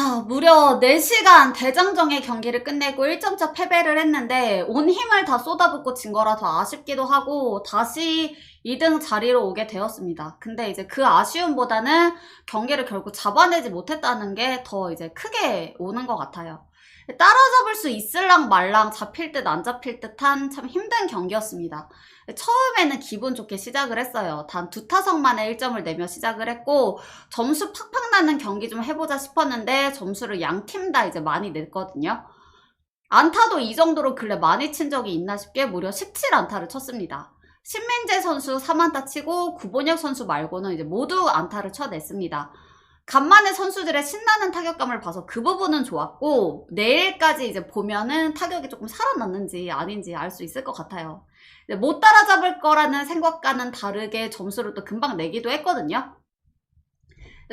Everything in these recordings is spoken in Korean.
자, 무려 4시간 대장정의 경기를 끝내고 1점차 패배를 했는데 온 힘을 다 쏟아붓고 진 거라서 아쉽기도 하고 다시 2등 자리로 오게 되었습니다. 근데 이제 그 아쉬움보다는 경기를 결국 잡아내지 못했다는 게 더 이제 크게 오는 것 같아요. 따라잡을 수 있을랑 말랑 잡힐 듯 안 잡힐 듯한 참 힘든 경기였습니다. 처음에는 기분 좋게 시작을 했어요. 단 두 타석 만에 1점을 내며 시작을 했고 점수 팍팍 나는 경기 좀 해보자 싶었는데 점수를 양 팀 다 이제 많이 냈거든요. 안타도 이 정도로 근래 많이 친 적이 있나 싶게 무려 17안타를 쳤습니다. 신민재 선수 3안타 치고 구본혁 선수 말고는 이제 모두 안타를 쳐냈습니다. 간만에 선수들의 신나는 타격감을 봐서 그 부분은 좋았고 내일까지 이제 보면은 타격이 조금 살아났는지 아닌지 알 수 있을 것 같아요. 못 따라잡을 거라는 생각과는 다르게 점수를 또 금방 내기도 했거든요.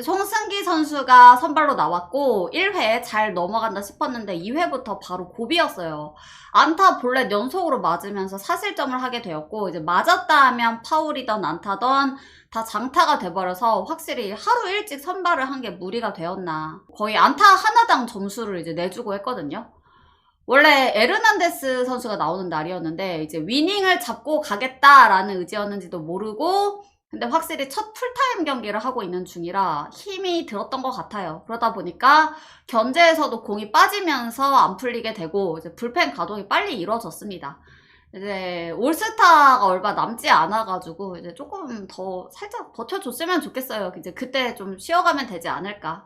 송승기 선수가 선발로 나왔고 1회 잘 넘어간다 싶었는데 2회부터 바로 고비였어요. 안타 볼넷 연속으로 맞으면서 사실점을 하게 되었고 이제 맞았다 하면 파울이던 안타던 다 장타가 돼버려서 확실히 하루 일찍 선발을 한 게 무리가 되었나. 거의 안타 하나당 점수를 이제 내주고 했거든요. 원래 에르난데스 선수가 나오는 날이었는데 이제 위닝을 잡고 가겠다라는 의지였는지도 모르고 근데 확실히 첫 풀타임 경기를 하고 있는 중이라 힘이 들었던 것 같아요. 그러다 보니까 견제에서도 공이 빠지면서 안 풀리게 되고 이제 불펜 가동이 빨리 이루어졌습니다. 이제 올스타가 얼마 남지 않아가지고 이제 조금 더 살짝 버텨줬으면 좋겠어요. 이제 그때 좀 쉬어가면 되지 않을까.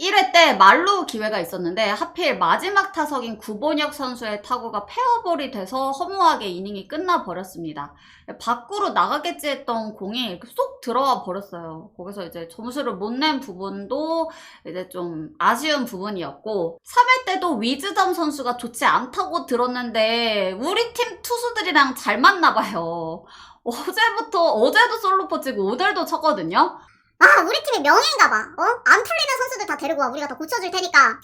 1회 때 말루 기회가 있었는데 하필 마지막 타석인 구본혁 선수의 타구가 페어볼이 돼서 허무하게 이닝이 끝나버렸습니다. 밖으로 나가겠지 했던 공이 쏙 들어와 버렸어요. 거기서 이제 점수를 못 낸 부분도 이제 좀 아쉬운 부분이었고 3회 때도 위즈덤 선수가 좋지 않다고 들었는데 우리 팀 투수들이랑 잘 맞나 봐요. 어제부터 어제도 솔로포 치고 오늘도 쳤거든요. 아, 우리 팀의 명예인가 봐. 어? 안 풀리는 선수들 다 데리고 와. 우리가 다 고쳐줄 테니까.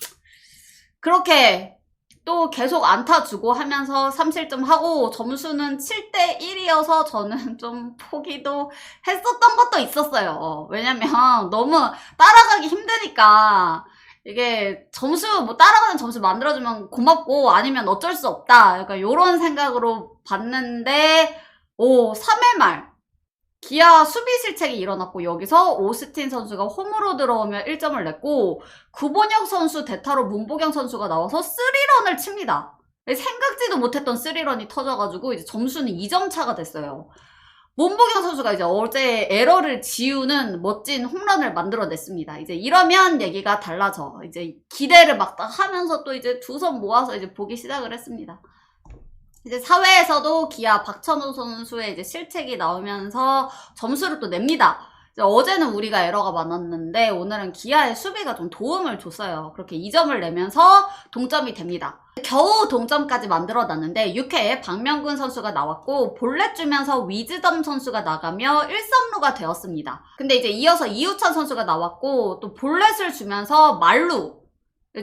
그렇게 또 계속 안타 주고 하면서 3실점 하고 점수는 7대 1이어서 저는 좀 포기도 했었던 것도 있었어요. 왜냐면 너무 따라가기 힘드니까 이게 점수 뭐 따라가는 점수 만들어주면 고맙고 아니면 어쩔 수 없다. 약간 이런 생각으로 봤는데 오 3회 말 기아 수비 실책이 일어났고 여기서 오스틴 선수가 홈으로 들어오면 1점을 냈고 구본혁 선수 대타로 문보경 선수가 나와서 3런을 칩니다. 생각지도 못했던 3런이 터져가지고 이제 점수는 2점 차가 됐어요. 문보경 선수가 이제 어제 에러를 지우는 멋진 홈런을 만들어냈습니다. 이제 이러면 얘기가 달라져. 이제 기대를 막딱 하면서 또 이제 두 손 모아서 이제 보기 시작을 했습니다. 이제 사회에서도 기아 박찬호 선수의 이제 실책이 나오면서 점수를 또 냅니다. 어제는 우리가 에러가 많았는데 오늘은 기아의 수비가 좀 도움을 줬어요. 그렇게 2점을 내면서 동점이 됩니다. 겨우 동점까지 만들어놨는데 6회에 박명근 선수가 나왔고 볼넷 주면서 위즈덤 선수가 나가며 1점루가 되었습니다. 근데 이제 이어서 이우찬 선수가 나왔고 또 볼넷을 주면서 말루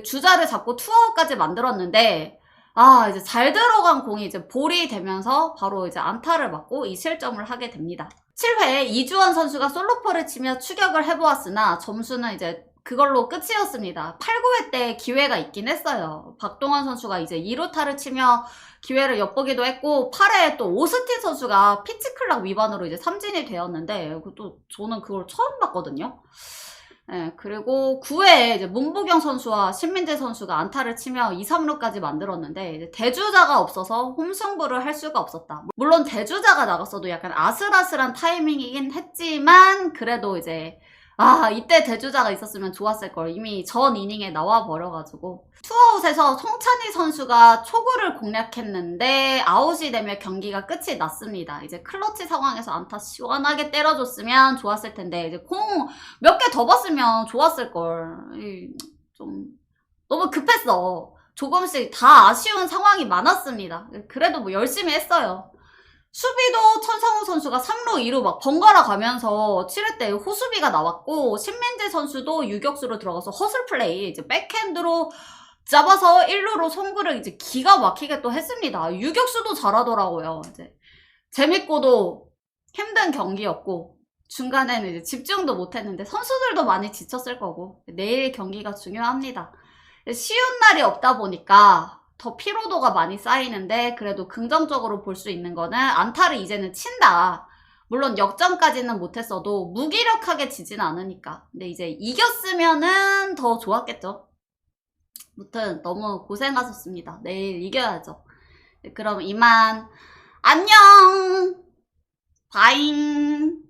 주자를 잡고 투아웃까지 만들었는데 아, 이제 잘 들어간 공이 이제 볼이 되면서 바로 이제 안타를 맞고 이 실점을 하게 됩니다. 7회에 이주원 선수가 솔로포를 치며 추격을 해보았으나 점수는 이제 그걸로 끝이었습니다. 8, 9회 때 기회가 있긴 했어요. 박동원 선수가 이제 2루타를 치며 기회를 엿보기도 했고 8회에 또 오스틴 선수가 피치클락 위반으로 이제 삼진이 되었는데 또 저는 그걸 처음 봤거든요. 네, 그리고 9회에 이제 문보경 선수와 신민재 선수가 안타를 치며 2, 3루까지 만들었는데 대주자가 없어서 홈승부를 할 수가 없었다. 물론 대주자가 나갔어도 약간 아슬아슬한 타이밍이긴 했지만 그래도 이제 아 이때 대주자가 있었으면 좋았을 걸 이미 전 이닝에 나와 버려가지고 투아웃에서 송찬희 선수가 초구를 공략했는데 아웃이 되며 경기가 끝이 났습니다. 이제 클러치 상황에서 안타 시원하게 때려줬으면 좋았을 텐데 이제 공 몇 개 더 봤으면 좋았을 걸. 이, 좀 너무 급했어. 조금씩 다 아쉬운 상황이 많았습니다. 그래도 뭐 열심히 했어요. 수비도 천성우 선수가 3루 2루 막 번갈아 가면서 7회 때 호수비가 나왔고 신민재 선수도 유격수로 들어가서 허슬 플레이 이제 백핸드로 잡아서 1루로 송구를 이제 기가 막히게 또 했습니다. 유격수도 잘하더라고요. 이제 재밌고도 힘든 경기였고 중간에는 이제 집중도 못했는데 선수들도 많이 지쳤을 거고 내일 경기가 중요합니다. 쉬운 날이 없다 보니까 더 피로도가 많이 쌓이는데 그래도 긍정적으로 볼 수 있는 거는 안타를 이제는 친다. 물론 역전까지는 못했어도 무기력하게 지진 않으니까. 근데 이제 이겼으면은 더 좋았겠죠. 무튼 너무 고생하셨습니다. 내일 이겨야죠. 네, 그럼 이만 안녕 바잉